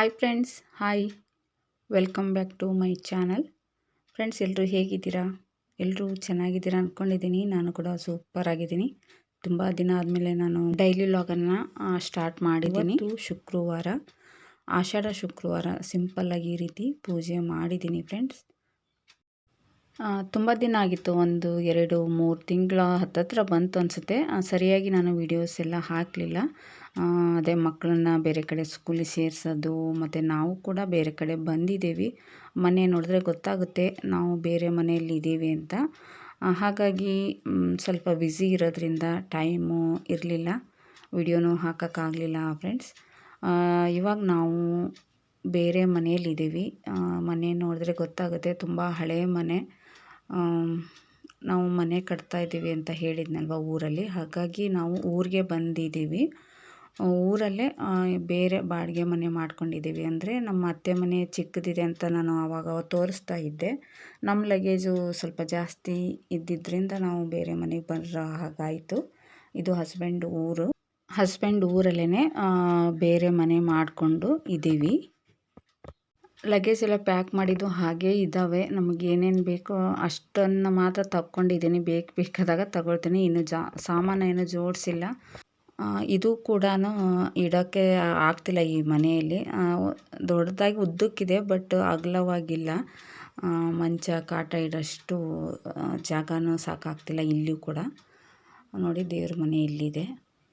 Hi friends hi welcome back to my channel friends ಎಲ್ಲರೂ ಹೇಗಿದ್ದೀರಾ? ಎಲ್ಲರೂ ಚೆನ್ನಾಗಿದ್ದೀರಾ ಅಂದ್ಕೊಂಡಿದ್ದೀನಿ ನಾನು ಕೂಡ ಸೂಪರ್ ಆಗಿದ್ದೀನಿ. ತುಂಬ ದಿನ ಆದಮೇಲೆ ನಾನು ಡೈಲಿ ಲಾಗನ್ನು ಸ್ಟಾರ್ಟ್ ಮಾಡಿದ್ದೀನಿ. ಶುಕ್ರವಾರ, ಆಷಾಢ ಶುಕ್ರವಾರ ಸಿಂಪಲ್ಲಾಗಿ ಈ ರೀತಿ ಪೂಜೆ ಮಾಡಿದ್ದೀನಿ ಫ್ರೆಂಡ್ಸ್ ತುಂಬ ದಿನ ಆಗಿತ್ತು, ಒಂದು ಎರಡು ಮೂರು ತಿಂಗಳ ಹತ್ತತ್ರ ಬಂತು ಅನಿಸುತ್ತೆ. ಸರಿಯಾಗಿ ನಾನು ವೀಡಿಯೋಸ್ ಎಲ್ಲ ಹಾಕಲಿಲ್ಲ. ಅದೇ ಮಕ್ಕಳನ್ನ ಬೇರೆ ಕಡೆ ಸ್ಕೂಲಿಗೆ ಸೇರಿಸೋದು, ಮತ್ತು ನಾವು ಕೂಡ ಬೇರೆ ಕಡೆ ಬಂದಿದ್ದೀವಿ. ಮನೆ ನೋಡಿದ್ರೆ ಗೊತ್ತಾಗುತ್ತೆ, ನಾವು ಬೇರೆ ಮನೆಯಲ್ಲಿ ಇದ್ದೀವಿ ಅಂತ. ಹಾಗಾಗಿ ಸ್ವಲ್ಪ ಬ್ಯುಸಿ ಇರೋದ್ರಿಂದ ಟೈಮು ಇರಲಿಲ್ಲ. ವಿಡಿಯೋನೂ ಹಾಕೋಕ್ಕಾಗಲಿಲ್ಲ ಫ್ರೆಂಡ್ಸ್ ಇವಾಗ ನಾವು ಬೇರೆ ಮನೆಯಲ್ಲಿದ್ದೀವಿ. ಮನೆ ನೋಡಿದ್ರೆ ಗೊತ್ತಾಗುತ್ತೆ, ತುಂಬ ಹಳೆಯ ಮನೆ. ನಾವು ಮನೆ ಕಟ್ತಾ ಇದ್ದೀವಿ ಅಂತ ಹೇಳಿದ್ನಲ್ವ ಊರಲ್ಲಿ. ಹಾಗಾಗಿ ನಾವು ಊರಿಗೆ ಬಂದಿದ್ದೀವಿ. ಊರಲ್ಲೇ ಬೇರೆ ಬಾಡಿಗೆ ಮನೆ ಮಾಡ್ಕೊಂಡಿದ್ದೀವಿ. ಅಂದರೆ ನಮ್ಮ ಅತ್ತೆ ಮನೆ ಚಿಕ್ಕದಿದೆ ಅಂತ ನಾನು ಆವಾಗ ತೋರಿಸ್ತಾ ಇದ್ದೆ. ನಮ್ಮ ಲಗೇಜು ಸ್ವಲ್ಪ ಜಾಸ್ತಿ ಇದ್ದಿದ್ದರಿಂದ ನಾವು ಬೇರೆ ಮನೆಗೆ ಬರೋ ಹಾಗಾಯಿತು. ಇದು ಹಸ್ಬೆಂಡ್ ಊರು. ಹಸ್ಬೆಂಡ್ ಊರಲ್ಲೇ ಬೇರೆ ಮನೆ ಮಾಡಿಕೊಂಡು ಇದ್ದೀವಿ. ಲಗೇಜ್ ಎಲ್ಲ ಪ್ಯಾಕ್ ಮಾಡಿದ್ದು ಹಾಗೇ ಇದ್ದಾವೆ. ನಮಗೆ ಏನೇನು ಬೇಕೋ ಅಷ್ಟನ್ನು ಮಾತ್ರ ತಕ್ಕೊಂಡಿದ್ದೀನಿ. ಬೇಕು ಬೇಕಾದಾಗ ತಗೊಳ್ತೀನಿ. ಇನ್ನು ಜಾ, ಸಾಮಾನು ಏನು ಜೋಡಿಸಿಲ್ಲ. ಇದು ಕೂಡ ಇಡೋಕ್ಕೆ ಆಗ್ತಿಲ್ಲ ಈ ಮನೆಯಲ್ಲಿ. ದೊಡ್ಡದಾಗಿ ಉದ್ದಕ್ಕಿದೆ, ಬಟ್ ಅಗಲವಾಗಿಲ್ಲ. ಮಂಚ, ಕಾಟ ಇಡೋಷ್ಟು ಜಾಗನೂ ಸಾಕಾಗ್ತಿಲ್ಲ ಇಲ್ಲಿಯೂ ಕೂಡ. ನೋಡಿ, ದೇವ್ರ ಮನೆ ಇಲ್ಲಿದೆ.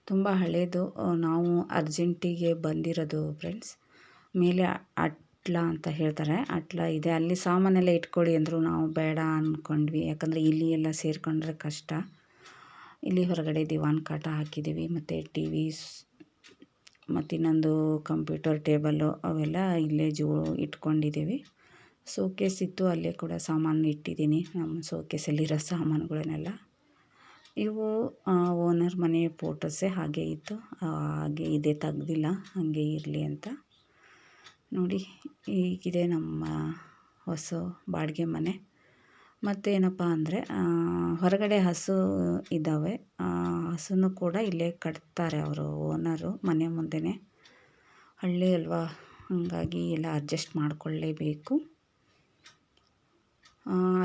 ತುಂಬ ಹಳೇದು. ನಾವು ಅರ್ಜೆಂಟಿಗೆ ಬಂದಿರೋದು ಫ್ರೆಂಡ್ಸ್ ಮೇಲೆ ಅಟ್ಲ ಅಂತ ಹೇಳ್ತಾರೆ. ಅಟ್ಲ ಇದೆ. ಅಲ್ಲಿ ಸಾಮಾನೆಲ್ಲ ಇಟ್ಕೊಳ್ಳಿ ಅಂದರು ನಾವು ಬೇಡ ಅಂದ್ಕೊಂಡ್ವಿ ಯಾಕಂದರೆ ಇಲ್ಲಿ ಎಲ್ಲ ಸೇರಿಕೊಂಡ್ರೆ ಕಷ್ಟ. ಇಲ್ಲಿ ಹೊರಗಡೆ ದಿವಾನ್ ಕಾಟ ಹಾಕಿದ್ದೀವಿ. ಮತ್ತು ಟಿ ವಿಸ್ ಮತ್ತು ಇನ್ನೊಂದು ಕಂಪ್ಯೂಟರ್ ಟೇಬಲ್ಲು ಅವೆಲ್ಲ ಇಲ್ಲೇ ಜೋ ಇಟ್ಕೊಂಡಿದ್ದೀವಿ. ಸೋಕೇಸ್ ಇತ್ತು. ಅಲ್ಲೇ ಕೂಡ ಸಾಮಾನು ಇಟ್ಟಿದ್ದೀನಿ. ನಮ್ಮ ಸೋಕೇಸಲ್ಲಿರೋ ಸಾಮಾನುಗಳನ್ನೆಲ್ಲ. ಇವು ಓನರ್ ಮನೆ ಫೋಟೋಸೇ ಹಾಗೆ ಇತ್ತು. ಹಾಗೆ ಇದೆ. ತೆಗ್ದಿಲ್ಲ. ಹಾಗೆ ಇರಲಿ ಅಂತ. ನೋಡಿ, ಹೀಗಿದೆ ನಮ್ಮ ಹೊಸ ಬಾಡಿಗೆ ಮನೆ. ಮತ್ತೇನಪ್ಪ ಅಂದರೆ ಹೊರಗಡೆ ಹಸು ಇದ್ದಾವೆ. ಹಸುನು ಕೂಡ ಇಲ್ಲೇ ಕಟ್ತಾರೆ ಅವರು, ಓನರು ಮನೆ ಮುಂದೆಯೇ ಹಳ್ಳಿ ಅಲ್ವಾ? ಹಾಗಾಗಿ ಎಲ್ಲ ಅಡ್ಜಸ್ಟ್ ಮಾಡಿಕೊಳ್ಳೇಬೇಕು.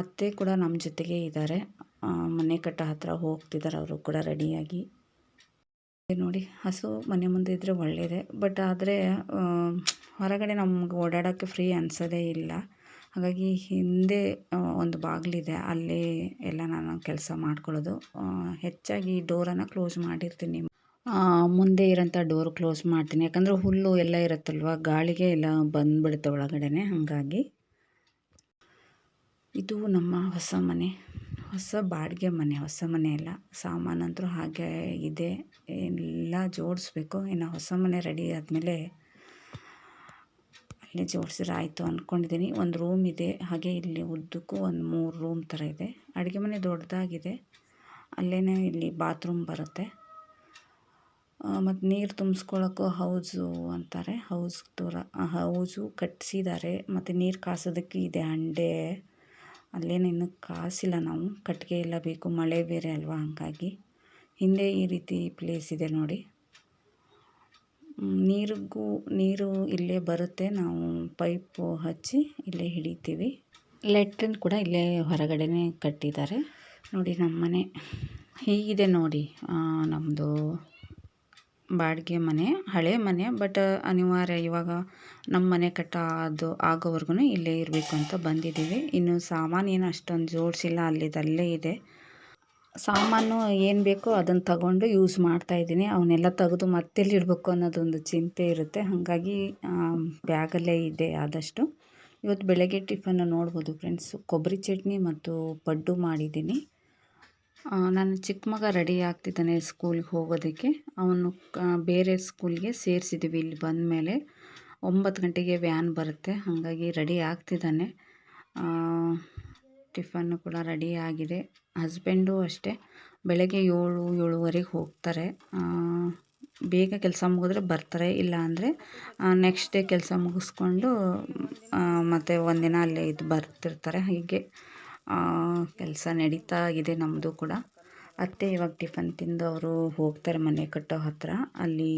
ಅತ್ತೆ ಕೂಡ ನಮ್ಮ ಜೊತೆಗೆ ಇದ್ದಾರೆ. ಮನೆ ಕಟ್ಟೋ ಹತ್ತಿರ ಹೋಗ್ತಿದ್ದಾರೆ, ಅವರು ಕೂಡ ರೆಡಿಯಾಗಿ. ನೋಡಿ. ಹಸು ಮನೆ ಮುಂದೆ ಇದ್ದರೆ ಒಳ್ಳೆಯದೇ ಬಟ್ ಆದರೆ ಹೊರಗಡೆ ನಮ್ಗೆ ಓಡಾಡೋಕ್ಕೆ ಫ್ರೀ ಅನ್ಸೋದೇ ಇಲ್ಲ. ಹಾಗಾಗಿ ಹಿಂದೆ ಒಂದು ಬಾಗಿಲಿದೆ. ಅಲ್ಲಿ ಎಲ್ಲ ನಾನು ಕೆಲಸ ಮಾಡ್ಕೊಳ್ಳೋದು. ಹೆಚ್ಚಾಗಿ ಡೋರನ್ನು ಕ್ಲೋಸ್ ಮಾಡಿರ್ತೀನಿ. ಮುಂದೆ ಇರೋಂಥ ಡೋರ್ ಕ್ಲೋಸ್ ಮಾಡ್ತೀನಿ. ಯಾಕಂದರೆ ಹುಲ್ಲು ಎಲ್ಲ ಇರುತ್ತಲ್ವ? ಗಾಳಿಗೆ ಎಲ್ಲ ಬಂದುಬಿಡುತ್ತೆ ಒಳಗಡೆನೆ. ಹಾಗಾಗಿ ಇದು ನಮ್ಮ ಹೊಸ ಮನೆ. ಹೊಸ ಬಾಡಿಗೆ ಮನೆ, ಹೊಸ ಮನೆ ಅಲ್ಲ ಸಾಮಾನಂತರೂ ಹಾಗೆ ಇದೆ. ಎಲ್ಲ ಜೋಡಿಸ್ಬೇಕು. ಇನ್ನು ಹೊಸ ಮನೆ ರೆಡಿ ಆದಮೇಲೆ ಅಲ್ಲಿ ಜೋಡಿಸಿದ್ರೆ ಆಯಿತು ಅಂದ್ಕೊಂಡಿದ್ದೀನಿ ಒಂದು ರೂಮ್ ಇದೆ. ಹಾಗೆ ಇಲ್ಲಿ ಉದ್ದಕ್ಕೂ ಒಂದು ಮೂರು ರೂಮ್ ಥರ ಇದೆ. ಅಡುಗೆ ಮನೆ ದೊಡ್ಡದಾಗಿದೆ ಅಲ್ಲೇ ಇಲ್ಲಿ ಬಾತ್ರೂಮ್ ಬರುತ್ತೆ. ಮತ್ತು ನೀರು ತುಂಬಿಸ್ಕೊಳ್ಳೋಕ್ಕೂ ಹೌಸು ಅಂತಾರೆ. ಹೌಸ್ ದೂರ ಹೌಸು ಕಟ್ಟಿಸಿದ್ದಾರೆ ಮತ್ತು ನೀರು ಕಾಸೋದಕ್ಕೆ ಇದೆ ಹಂಡೆ ಅಲ್ಲೇನು ಇನ್ನೂ ಕಾಸಿಲ್ಲ ನಾವು. ಕಟ್ಟಿಗೆ ಎಲ್ಲ ಬೇಕು. ಮಳೆ ಬೇರೆ ಅಲ್ವಾ? ಹಾಗಾಗಿ ಹಿಂದೆ ಈ ರೀತಿ ಪ್ಲೇಸ್ ಇದೆ ನೋಡಿ. ನೀರಿಗೂ ನೀರು ಇಲ್ಲೇ ಬರುತ್ತೆ. ನಾವು ಪೈಪು ಹಚ್ಚಿ ಇಲ್ಲೇ ಹಿಡಿತೀವಿ. ಲೆಟ್ರಿನ್ ಕೂಡ ಇಲ್ಲೇ ಹೊರಗಡೆನೇ ಕಟ್ಟಿದ್ದಾರೆ. ನೋಡಿ ನಮ್ಮ ಮನೆ ಹೀಗಿದೆ ನೋಡಿ. ನಮ್ಮದು ಬಾಡಿಗೆ ಮನೆ, ಹಳೆ ಮನೆ ಬಟ್ ಅನಿವಾರ್ಯ ಇವಾಗ ನಮ್ಮ ಮನೆ ಕಟ್ಟ ಅದು ಆಗೋವರೆಗೂ ಇಲ್ಲೇ ಇರಬೇಕು ಅಂತ ಬಂದಿದ್ದೀವಿ ಇನ್ನು ಸಾಮಾನು ಏನು ಅಷ್ಟೊಂದು ಜೋಡಿಸಿಲ್ಲ, ಅಲ್ಲಿದಲ್ಲೇ ಇದೆ. ಸಾಮಾನು ಏನು ಬೇಕೋ ಅದನ್ನು ತಗೊಂಡು ಯೂಸ್ ಮಾಡ್ತಾಯಿದ್ದೀನಿ ಅವನ್ನೆಲ್ಲ ತೆಗೆದು ಮತ್ತೆಲ್ಲಿ ಇಡಬೇಕು ಅನ್ನೋದೊಂದು ಚಿಂತೆ ಇರುತ್ತೆ. ಹಾಗಾಗಿ ಬ್ಯಾಗಲ್ಲೇ ಇದೆ ಆದಷ್ಟು. ಇವತ್ತು ಬೆಳಗ್ಗೆ ಟಿಫನ್ನು ನೋಡ್ಬೋದು ಫ್ರೆಂಡ್ಸ್. ಕೊಬ್ಬರಿ ಚಟ್ನಿ ಮತ್ತು ಪಡ್ಡು ಮಾಡಿದ್ದೀನಿ. ನನ್ನ ಚಿಕ್ಕ ಮಗ ರೆಡಿ ಆಗ್ತಿದ್ದಾನೆ ಸ್ಕೂಲ್ಗೆ ಹೋಗೋದಕ್ಕೆ. ಅವನು ಬೇರೆ ಸ್ಕೂಲ್ಗೆ ಸೇರಿಸಿದ್ದೀವಿ ಇಲ್ಲಿ ಬಂದ ಮೇಲೆ ಒಂಬತ್ತು ಗಂಟೆಗೆ ವ್ಯಾನ್ ಬರುತ್ತೆ. ಹಾಗಾಗಿ ರೆಡಿ ಆಗ್ತಿದ್ದಾನೆ. ಟಿಫನ್ನು ಕೂಡ ರೆಡಿ ಆಗಿದೆ. ಹಸ್ಬೆಂಡು ಅಷ್ಟೇ. ಬೆಳಗ್ಗೆ ಏಳು, ಏಳುವರೆಗೆ ಹೋಗ್ತಾರೆ. ಬೇಗ ಕೆಲಸ ಮುಗಿದ್ರೆ ಬರ್ತಾರೆ. ಇಲ್ಲ ಅಂದರೆ ನೆಕ್ಸ್ಟ್ ಡೇ ಕೆಲಸ ಮುಗಿಸ್ಕೊಂಡು ಮತ್ತು ಒಂದಿನ ಅಲ್ಲೇ ಇದು ಬರ್ತಿರ್ತಾರೆ. ಹೀಗೆ. ಕೆಲಸ ನಡೀತಾ ಇದೆ ನಮ್ಮದು ಕೂಡ. ಅತ್ತೆ ಇವಾಗ ಟಿಫನ್ ತಿಂದು ಅವರು ಹೋಗ್ತಾರೆ ಮನೆ ಕಟ್ಟೋ ಹತ್ತಿರ ಅಲ್ಲಿ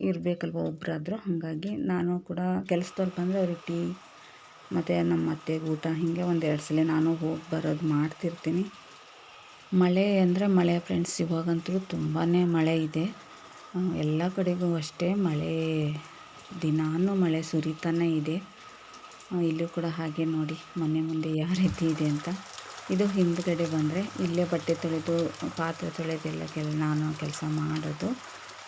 ಇರಬೇಕಲ್ವ ಒಬ್ಬರಾದರೂ ಹಾಗಾಗಿ ನಾನು ಕೂಡ ಕೆಲಸದವ್ರು ಬಂದರೆ ಅವ್ರಿಗೆ ಟೀ ಮತ್ತು ನಮ್ಮ ಅತ್ತೆಗೆ ಊಟ. ಹೀಗೆ ಒಂದೆರಡು ಸಲ ನಾನು ಹೋಗಿ ಬರೋದು ಮಾಡ್ತಿರ್ತೀನಿ. ಮಳೆ ಅಂದರೆ ಮಳೆ ಫ್ರೆಂಡ್ಸ್ ಇವಾಗಂತೂ ತುಂಬಾ ಮಳೆ ಇದೆ. ಎಲ್ಲ ಕಡೆಗೂ ಅಷ್ಟೇ ಮಳೆ, ದಿನಾನೂ ಮಳೆ ಸುರಿತಾನೆ ಇದೆ. ಇಲ್ಲೂ ಕೂಡ ಹಾಗೆ ನೋಡಿ, ಮನೆ ಮುಂದೆ ಯಾವ ರೀತಿ ಇದೆ ಅಂತ. ಇದು ಹಿಂದ್ಗಡೆ ಬಂದರೆ ಇಲ್ಲೇ ಬಟ್ಟೆ ತೊಳೆದು, ಪಾತ್ರೆ ತೊಳೆದೆಲ್ಲ ಕೆಲ, ನಾನು ಕೆಲಸ ಮಾಡೋದು.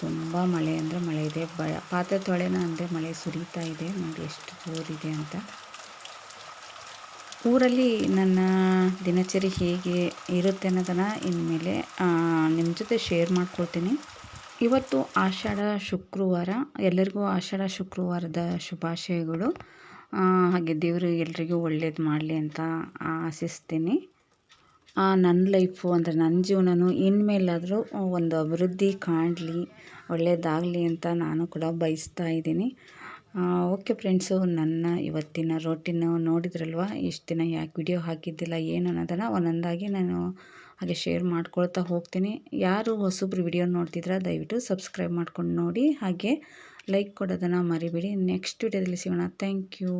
ತುಂಬ ಮಳೆ ಅಂದರೆ ಮಳೆ ಇದೆ. ಬ, ಪಾತ್ರೆ ತೊಳೆನ ಅಂದರೆ ಮಳೆ ಸುರಿತಾ ಇದೆ. ನೋಡಿ ಎಷ್ಟು ಜೋರಿದೆ ಅಂತ. ಊರಲ್ಲಿ ನನ್ನ ದಿನಚರಿ ಹೇಗೆ ಇರುತ್ತೆ ಅನ್ನೋದನ್ನು ಇನ್ಮೇಲೆ ನಿಮ್ಮ ಜೊತೆ ಶೇರ್ ಮಾಡ್ಕೊಳ್ತೀನಿ. ಇವತ್ತು ಆಷಾಢ ಶುಕ್ರವಾರ, ಎಲ್ಲರಿಗೂ ಆಷಾಢ ಶುಕ್ರವಾರದ ಶುಭಾಶಯಗಳು. ಹಾಗೆ ದೇವರು ಎಲ್ರಿಗೂ ಒಳ್ಳೇದು ಮಾಡಲಿ ಅಂತ ಆಶಿಸ್ತೀನಿ. ನನ್ನ ಲೈಫು ಅಂದರೆ ನನ್ನ ಜೀವನನೂ ಇನ್ಮೇಲಾದರೂ ಒಂದು ಅಭಿವೃದ್ಧಿ ಕಾಣಲಿ ಒಳ್ಳೆಯದಾಗಲಿ ಅಂತ ನಾನು ಕೂಡ ಬಯಸ್ತಾ ಇದ್ದೀನಿ. ಓಕೆ ಫ್ರೆಂಡ್ಸು ನನ್ನ ಇವತ್ತಿನ ರೋಟಿನ ನೋಡಿದ್ರಲ್ವ? ಇಷ್ಟು ದಿನ ಯಾಕೆ ವಿಡಿಯೋ ಹಾಕಿದ್ದಿಲ್ಲ, ಏನು ಅನ್ನೋದನ್ನು ಒಂದೊಂದಾಗಿ ನಾನು ಹಾಗೆ ಶೇರ್ ಮಾಡ್ಕೊಳ್ತಾ ಹೋಗ್ತೀನಿ. ಯಾರು ಹೊಸಬ್ರು ವಿಡಿಯೋ ನೋಡ್ತಿದ್ರೆ, ದಯವಿಟ್ಟು ಸಬ್ಸ್ಕ್ರೈಬ್ ಮಾಡ್ಕೊಂಡು ನೋಡಿ. ಹಾಗೆ ಲೈಕ್ ಕೊಡೋದನ್ನು ಮರಿಬೇಡಿ. ನೆಕ್ಸ್ಟ್ ವಿಡಿಯೋದಲ್ಲಿ ಸಿಗೋಣ. Thank you